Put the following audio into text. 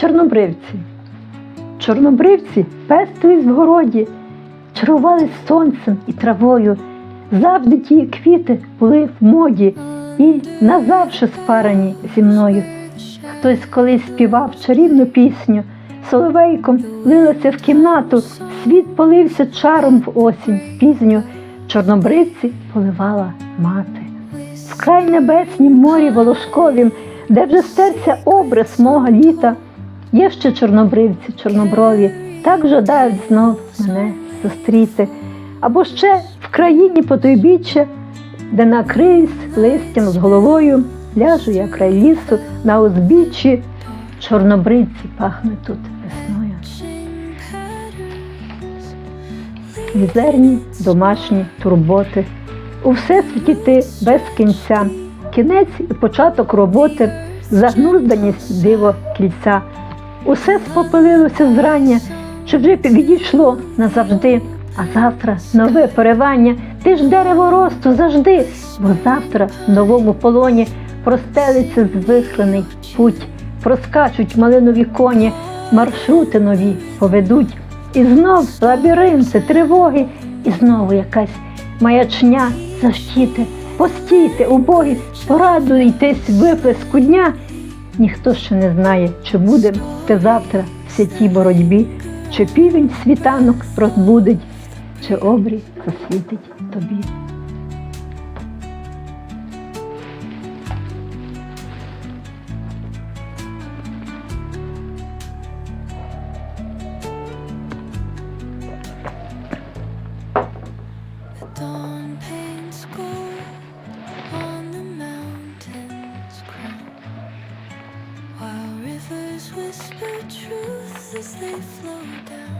Чорнобривці. Чорнобривці пестують в городі, чарували сонцем і травою. Завжди ті квіти були в моді і назавше спарані зі мною. Хтось колись співав чарівну пісню, соловейком лилося в кімнату, світ полився чаром в осінь пізню, чорнобривці поливала мати. В край небеснім морі волошковім, де вже стерся образ мого літа, є ще чорнобривці, чорноброві, так жадають знов мене зустріти. Або ще в країні потойбіччя, де накриюсь листям з головою, ляжу я край лісу на узбіччі, чорнобривці пахнуть тут весною. Мізерні домашні турботи. У всесвіті ти без кінця, кінець і початок роботи, загнузданість диво кільця. Усе спопилилося зрання, чи вже відійшло назавжди, а завтра нове поривання. Ти ж дерево росту завжди, бо завтра в новому полоні простелиться звихлений путь, проскачуть малинові коні, маршрути нові поведуть. І знов лабіринти, тривоги, і знову якась маячня защити, постійте, убогі, порадуйтесь виплеску дня. Ніхто ще не знає, чи буде ти завтра в святій боротьбі, чи півень світанок розбудить, чи обрій засвітить тобі. While rivers whisper truth as they flow down.